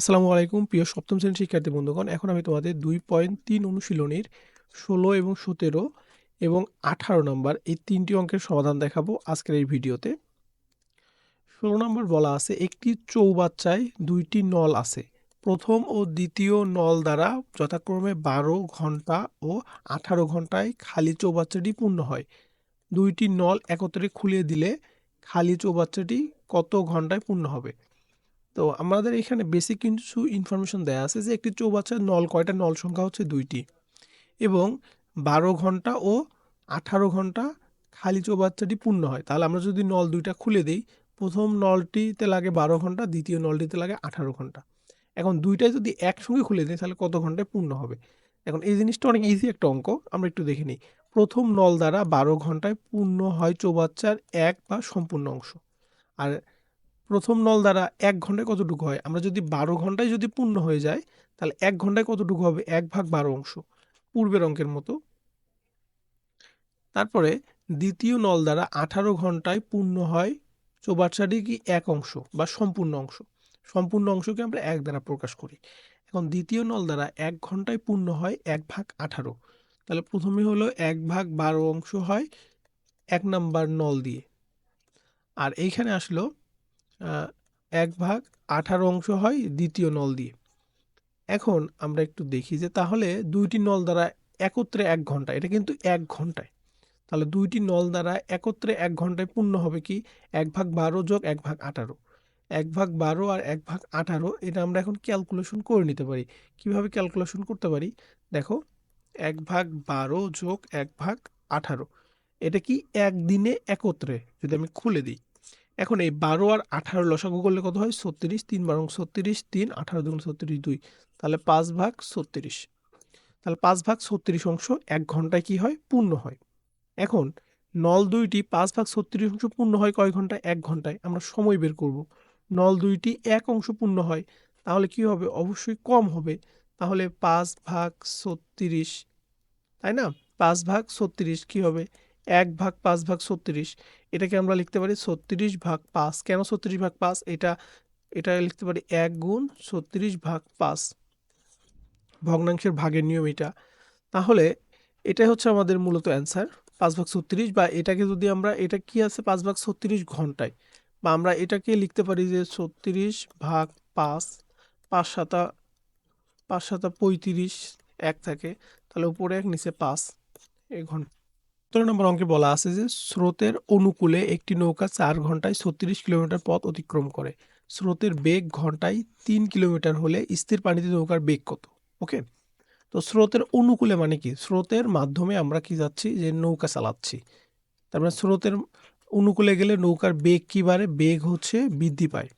আসসালামু আলাইকুম, প্রিয় সপ্তম শ্রেণির শিক্ষার্থী বন্ধুগণ। এখন আমি তোমাদের দুই পয়েন্ট তিন অনুশীলনীর ষোলো এবং সতেরো এবং আঠারো নম্বর এই তিনটি অঙ্কের সমাধান দেখাবো আজকের এই ভিডিওতে। ষোলো নম্বর বলা আছে, একটি চৌবাচ্চায় দুইটি নল আছে। প্রথম ও দ্বিতীয় নল দ্বারা যথাক্রমে বারো ঘণ্টা ও আঠারো ঘন্টায় খালি চৌবাচ্চাটি পূর্ণ হয়। দুইটি নল একত্রে খুলে দিলে খালি চৌবাচ্চাটি কত ঘন্টায় পূর্ণ হবে? তো আমাদের এখানে বেসিক কিছু ইনফরমেশন দেয়া আছে যে একটি চৌবাচ্চার নল, কয়টা নল সংখ্যা হচ্ছে দুইটি। এবং বারো ঘণ্টা ও আঠারো ঘণ্টা খালি চৌবাচ্চাটি পূর্ণ হয়। তাহলে আমরা যদি নল দুইটা খুলে দিই, প্রথম নলটিতে লাগে বারো ঘণ্টা, দ্বিতীয় নলটিতে লাগে আঠারো ঘণ্টা। এখন দুইটাই যদি একসঙ্গে খুলে দিই, তাহলে কত ঘন্টায় পূর্ণ হবে? এখন এই জিনিসটা অনেক ইজি একটা অঙ্ক, আমরা একটু দেখে নিই। প্রথম নল দ্বারা বারো ঘন্টায় পূর্ণ হয় চৌবাচ্চার এক বা সম্পূর্ণ অংশ। আর প্রথম নল দ্বারা এক ঘন্টায় কতটুকু হয়? আমরা যদি বারো ঘন্টায় যদি পূর্ণ হয়ে যায়, তাহলে এক ঘন্টায় কতটুকু হবে? এক ভাগ বারো অংশ, পূর্বের অঙ্কের মতো। তারপরে দ্বিতীয় নল দ্বারা আঠারো ঘন্টায় পূর্ণ হয় চৌবাচ্চাটি কি এক অংশ বা সম্পূর্ণ অংশ? সম্পূর্ণ অংশকে আমরা এক দ্বারা প্রকাশ করি। এখন দ্বিতীয় নল দ্বারা এক ঘন্টায় পূর্ণ হয় এক ভাগ আঠারো। তাহলে প্রথমে হলো এক ভাগ বারো অংশ হয় এক নাম্বার নল দিয়ে। আর এইখানে আসলো এক ভাগ আঠারো অংশ হয় দ্বিতীয় নল দিয়ে। এখন আমরা একটু দেখি যে তাহলে দুইটি নল দ্বারা একত্রে এক ঘণ্টা, এটা কিন্তু এক ঘন্টায়। তাহলে দুইটি নল দ্বারা একত্রে এক ঘন্টায় পূর্ণ হবে কি? এক ভাগ বারো যোগ এক ভাগ আঠারো। এক ভাগ বারো আর এক ভাগ আঠারো, এটা আমরা এখন ক্যালকুলেশন করে নিতে পারি। কীভাবে ক্যালকুলেশন করতে পারি? দেখো, এক ভাগ বারো যোগ এক ভাগ আঠারো, এটা কি একদিনে একত্রে? যদি আমি খুলে দিই। এখন এই বারো আর আঠারো লসাগু করলে কত হয়? ছত্রিশ, তিন বারং ছত্রিশ, তিন, আঠারো দুগুণ ছত্রিশ দুই। তাহলে পাঁচ ভাগ ছত্রিশ। তাহলে পাঁচ ভাগ ছত্রিশ অংশ এক ঘন্টায় কি হয়? পূর্ণ হয়। এখন নল দুইটি পাঁচ ভাগ ছত্রিশ অংশ পূর্ণ হয় কয় ঘন্টায়? এক ঘন্টায়। আমরা সময় বের করব। নল দুইটি এক অংশ পূর্ণ হয়, তাহলে কি হবে? অবশ্যই কম হবে। তাহলে পাঁচ ভাগ ছত্রিশ, তাই না? পাঁচ ভাগ ছত্রিশ কি হবে? এক ভাগ পাঁচ ভাগ ছত্রিশ। এটাকে আমরা লিখতে পারি ছত্রিশ ভাগ পাঁচ। কেন ছত্রিশ ভাগ পাঁচ? এটা এটা লিখতে পারি এক গুণ ছত্রিশ ভাগ পাঁচ। ভগ্নাংশের ভাগের নিয়ম এটা। তাহলে এটাই হচ্ছে আমাদের মূলত অ্যান্সার, পাঁচ ভাগ ছত্রিশ বা এটাকে যদি আমরা, এটা কি আছে পাঁচ ভাগ ছত্রিশ ঘন্টায়? বা আমরা এটাকে লিখতে পারি যে ছত্রিশ ভাগ পাঁচ পাঁচ সাতা পাঁচ সাতা পঁয়ত্রিশ, এক থাকে। তাহলে উপরে এক, নিচে পাঁচ। এই ঘণ্টা। সতেরো নম্বর অঙ্কে বলা আছে যে, স্রোতের অনুকূলে একটি নৌকা চার ঘন্টায় ছত্রিশ কিলোমিটার পথ অতিক্রম করে। স্রোতের বেগ ঘন্টায় তিন কিলোমিটার হলে স্থির পানিতে নৌকার বেগ কত? ওকে? তো স্রোতের অনুকূলে মানে কি? স্রোতের মাধ্যমে আমরা কি যাচ্ছি? যে নৌকা চালাচ্ছি। তার মানে স্রোতের অনুকূলে গেলে নৌকার বেগ কি বাড়ে? বেগ হচ্ছে বৃদ্ধি পায়।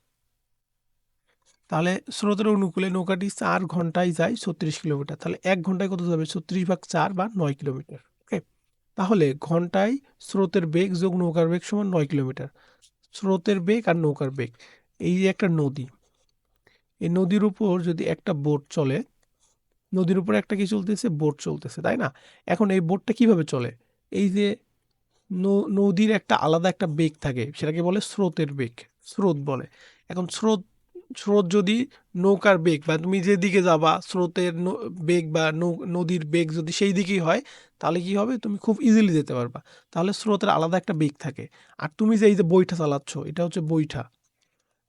তাহলে স্রোতের অনুকূলে নৌকাটি চার ঘন্টায় যায় ছত্রিশ কিলোমিটার। তাহলে এক ঘন্টায় কত যাবে? ছত্রিশ ভাগ চার বা নয় কিলোমিটার। তাহলে ঘন্টায় স্রোতের বেগ যোগ নৌকার বেগ সমান নয় কিলোমিটার। স্রোতের বেগ আর নৌকার বেগ। এই যে একটা নদী। এই নদীর উপর যদি একটা বোট চলে, নদীর উপর একটা কি চলতেছে? বোট চলতেছে, তাই না? এখন এই বোটটা কীভাবে চলে? এই যে নদীর একটা আলাদা একটা বেগ থাকে, সেটাকে বলে স্রোতের বেগ, স্রোত বলে। এখন স্রোত স্রোত যদি নৌকার বেগ, বা তুমি যেদিকে যাবা, স্রোতের বেগ বা নদীর বেগ যদি সেই দিকেই হয় তাহলে কি হবে? তুমি খুব ইজিলি যেতে পারবা। তাহলে স্রোতের আলাদা একটা বেগ থাকে। আর তুমি যে এই যে বইটা চালাচ্ছ, এটা হচ্ছে বইটা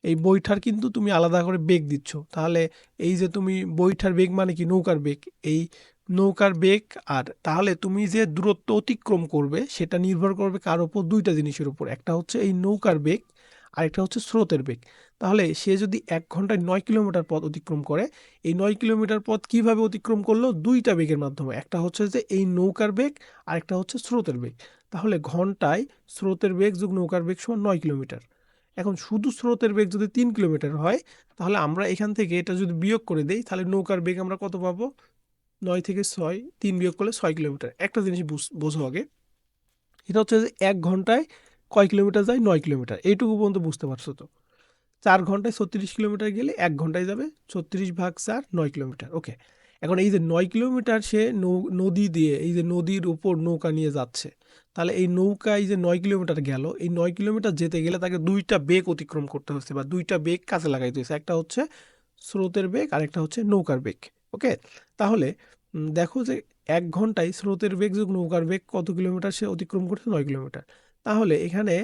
এই বইটার কিন্তু তুমি আলাদা করে বেগ দিচ্ছ। তাহলে এই যে তুমি বইটার বেগ মানে কি? নৌকার বেগ। এই নৌকার বেগ আর তাহলে তুমি যে দূরত্ব অতিক্রম করবে, সেটা নির্ভর করবে কার উপর? দুইটা জিনিসের উপর। একটা হচ্ছে এই নৌকার বেগ আর একটা হচ্ছে স্রোতের বেগ। তাহলে সে যদি এক ঘন্টায় নয় কিলোমিটার পথ অতিক্রম করে, এই নয় কিলোমিটার পথ কীভাবে অতিক্রম করল? দুইটা বেগের মাধ্যমে। একটা হচ্ছে যে এই নৌকার বেগ আর একটা হচ্ছে স্রোতের বেগ। তাহলে ঘন্টায় স্রোতের বেগ যোগ নৌকার বেগ সমান নয় কিলোমিটার। এখন শুধু স্রোতের বেগ যদি তিন কিলোমিটার হয়, তাহলে আমরা এখান থেকে এটা যদি বিয়োগ করে দেই, তাহলে নৌকার বেগ আমরা কত পাবো? নয় থেকে ছয়, তিন বিয়োগ করলে ছয় কিলোমিটার। একটা জিনিস বোঝো আগে। এটা হচ্ছে যে এক ঘন্টায় কয় কিলোমিটার যায়? নয় কিলোমিটার। এইটুকু পর্যন্ত বুঝতে পারছ তো? চার ঘন্টায় ছত্রিশ কিলোমিটার গেলে এক ঘন্টায় যাবে। ছত্রিশ ভাগ চার, নয় কিলোমিটার। ওকে। এখন এই যে নয় কিলোমিটার সে নৌ- নদী দিয়ে, এই যে নদীর উপর নৌকা নিয়ে যাচ্ছে, তাহলে এই নৌকা এই যে নয় কিলোমিটার গেল, এই নয় কিলোমিটার যেতে গেলে তাকে দুইটা বেগ অতিক্রম করতে হচ্ছে বা দুইটা বেগ কাজে লাগাইতে হচ্ছে। একটা হচ্ছে স্রোতের বেগ, আর একটা হচ্ছে নৌকার বেগ। ওকে? তাহলে দেখো যে এক ঘন্টায় স্রোতের বেগ যোগ নৌকার বেগ কত কিলোমিটার সে অতিক্রম করছে? নয় কিলোমিটার। তাহলে এখানে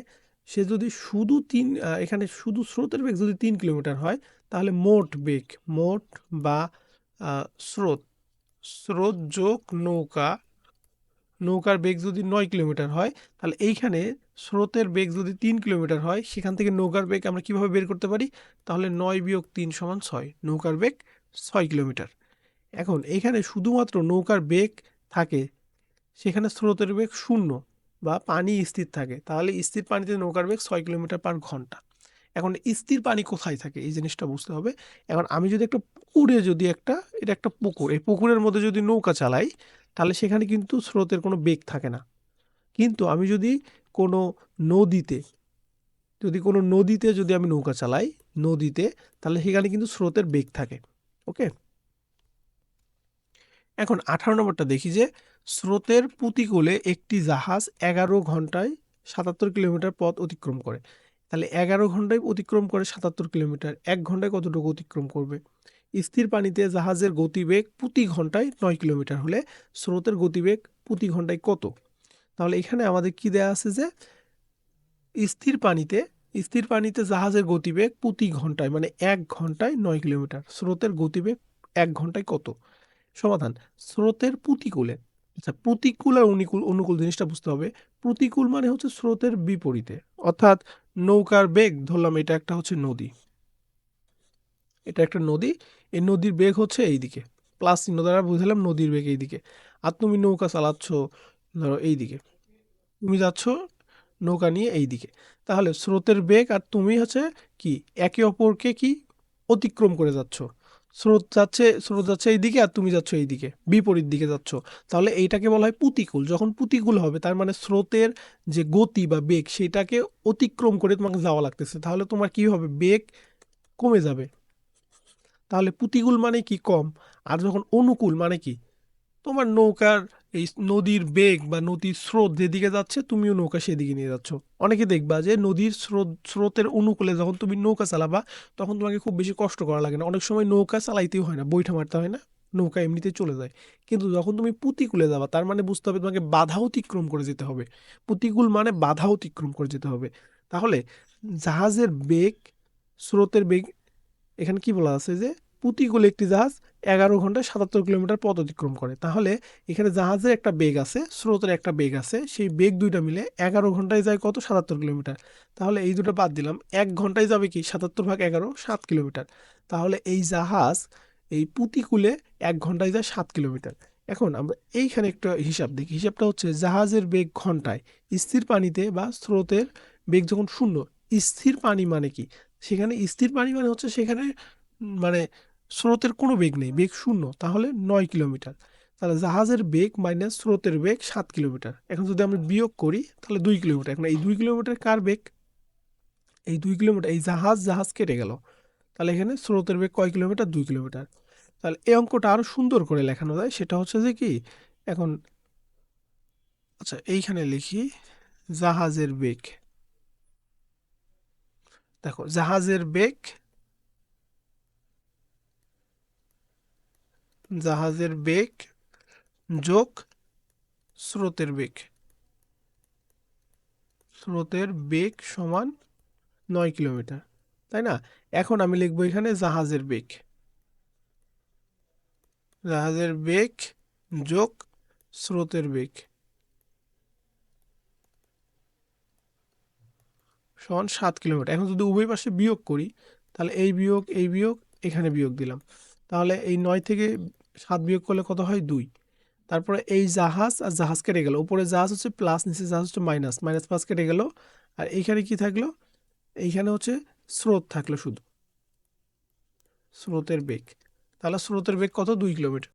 সে যদি শুধু তিন এখানে শুধু স্রোতের বেগ যদি তিন কিলোমিটার হয়, তাহলে মোট বেগ, মোট বা স্রোত স্রোত যোগ নৌকা, নৌকার বেগ যদি নয় কিলোমিটার হয়, তাহলে এইখানে স্রোতের বেগ যদি তিন কিলোমিটার হয়, সেখান থেকে নৌকার বেগ আমরা কীভাবে বের করতে পারি? তাহলে নয় বিয়োগ তিন সমান ছয়, নৌকার বেগ ছয় কিলোমিটার। এখন এখানে শুধুমাত্র নৌকার বেগ থাকে, সেখানে স্রোতের বেগ শূন্য। বা পানি স্থির থাকে, তাহলে স্থির পানিতে নৌকার বেগ ছয় কিলোমিটার পার ঘণ্টা। এখন স্থির পানি কোথায় থাকে? এই জিনিসটা বুঝতে হবে। এখন আমি যদি একটা পুকুরে যদি একটা, এটা একটা পুকুর, এই পুকুরের মধ্যে যদি নৌকা চালাই, তাহলে সেখানে কিন্তু স্রোতের কোনো বেগ থাকে না। কিন্তু আমি যদি কোনো নদীতে, যদি কোনো নদীতে যদি আমি নৌকা চালাই, নদীতে, তাহলে সেখানে কিন্তু স্রোতের বেগ থাকে, ওকে? এখন আঠারো নম্বরটা দেখি যে, স্রোতের প্রতিকূলে একটি জাহাজ এগারো ঘন্টায় সাতাত্তর কিলোমিটার পথ অতিক্রম করে। তাহলে এগারো ঘন্টায় অতিক্রম করে সাতাত্তর কিলোমিটার, এক ঘন্টায় কতটুকু অতিক্রম করবে? স্থির পানিতে জাহাজের গতিবেগ প্রতি ঘন্টায় নয় কিলোমিটার হলে স্রোতের গতিবেগ প্রতি ঘন্টায় কত? তাহলে এখানে আমাদের কি দেয়া আছে যে, স্থির পানিতে স্থির পানিতে জাহাজের গতিবেগ প্রতি ঘন্টায় মানে এক ঘন্টায় নয় কিলোমিটার, স্রোতের গতিবেগ এক ঘন্টায় কত? সমাধান। স্রোতের প্রতিকূলে। আচ্ছা প্রতিকূল আর অনুকূল অনুকূল জিনিসটা বুঝতে হবে। প্রতিকূল মানে হচ্ছে স্রোতের বিপরীতে। অর্থাৎ নৌকার বেগ, ধরলাম এটা একটা হচ্ছে নদী। এটা একটা নদী, এই নদীর বেগ হচ্ছে এইদিকে। প্লাস চিহ্ন দ্বারা বুঝলাম নদীর বেগ এইদিকে। আর তুমি নৌকা চালাচ্ছ, ধরো এইদিকে। তুমি যাচ্ছ নৌকা নিয়ে এইদিকে। তাহলে স্রোতের বেগ আর তুমি হচ্ছে কি, একে অপরকে কি, অতিক্রম করে যাচ্ছ। স্রোত যাচ্ছে স্রোত যাচ্ছে এইদিকে আর তুমি যাচ্ছ এইদিকে, বিপরীত দিকে যাচ্ছ। তাহলে এইটাকে বলা হয় প্রতিকূল। যখন প্রতিকূল হবে, তার মানে স্রোতের যে গতি বা বেগ, সেটাকে অতিক্রম করে তোমাকে যাওয়া লাগতেছে। তাহলে তোমার কি হবে? বেগ কমে যাবে। তাহলে প্রতিকূল মানে কি? কম। আর যখন অনুকূল মানে কি? তোমার নৌকার এই নদীর বেগ বা নদীর স্রোত যেদিকে যাচ্ছে, তুমিও নৌকা সেদিকে নিয়ে যাচ্ছ। অনেকে দেখবা যে নদীর স্রোত, স্রোতের অনুকূলে যখন তুমি নৌকা চালাবা, তখন তোমাকে খুব বেশি কষ্ট করা লাগে না। অনেক সময় নৌকা চালাইতেও হয় না, বৈঠা মারতে হয় না, নৌকা এমনিতেই চলে যায়। কিন্তু যখন তুমি প্রতিকূলে যাবা, তার মানে বুঝতে হবে তোমাকে বাধা অতিক্রম করে যেতে হবে। প্রতিকূল মানে বাধা অতিক্রম করে যেতে হবে। তাহলে জাহাজের বেগ, স্রোতের বেগ, এখানে কি বলা আছে যে প্রতিকূলে একটি জাহাজ এগারো ঘন্টায় সাতাত্তর কিলোমিটার পথ অতিক্রম করে। তাহলে এখানে জাহাজের একটা বেগ আছে, স্রোতের একটা বেগ আছে, সেই বেগ দুইটা মিলে এগারো ঘন্টায় যায় কত? সাতাত্তর কিলোমিটার। তাহলে এই দুটো বাদ দিলাম। এক ঘন্টায় যাবে কি? সাতাত্তর ভাগ এগারো, সাত কিলোমিটার। তাহলে এই জাহাজ, এই প্রতিকূলে এক ঘন্টায় যায় সাত কিলোমিটার। এখন আমরা এইখানে একটা হিসাব দেখি। হিসাবটা হচ্ছে জাহাজের বেগ ঘন্টায়। স্থির পানিতে বা স্রোতের বেগ যখন শূন্য, স্থির পানি মানে কি? সেখানে স্থির পানি মানে হচ্ছে সেখানে মানে স্রোতের কোনো বেগ নেই, বেগ শূন্য, তাহলে নয় কিলোমিটার। তাহলে জাহাজের বেগ মাইনাস স্রোতের বেগ সাত কিলোমিটার। এখন যদি আমরা বিয়োগ করি, তাহলে দুই কিলোমিটার। এখন এই দুই কিলোমিটার কার বেগ? এই দুই কিলোমিটার, এই জাহাজ জাহাজ কেটে গেল। তাহলে এখানে স্রোতের বেগ কয় কিলোমিটার? দুই কিলোমিটার। তাহলে এই অঙ্কটা আরও সুন্দর করে লেখানো যায়, সেটা হচ্ছে যে কি, এখন আচ্ছা এইখানে লিখি, জাহাজের বেগ। দেখো, জাহাজের বেগ জাহাজের বেগ যোগ স্রোতের বেগ। স্রোতের বেগ সমান নয় কিলোমিটার, তাই না? এখন আমি লিখব এখানে জাহাজের বেগ। জাহাজের বেগ যোগ স্রোতের বেগ সমান সাত কিলোমিটার। এখন যদি উভয় পাশে বিয়োগ করি, তাহলে এই বিয়োগ এই বিয়োগ, এখানে বিয়োগ দিলাম। তাহলে এই নয় থেকে সাত বিয়োগ করলে কত হয়? দুই। তারপরে এই জাহাজ আর জাহাজ কেটে গেল। উপরে জাহাজ হচ্ছে প্লাস নিচে জাহাজ হচ্ছে মাইনাস মাইনাস প্লাস কেটে গেল। আর এইখানে কি থাকল? এইখানে হচ্ছে স্রোত থাকল শুধু। স্রোতের বেগ। তাহলে স্রোতের বেগ কত? দুই কিলোমিটার।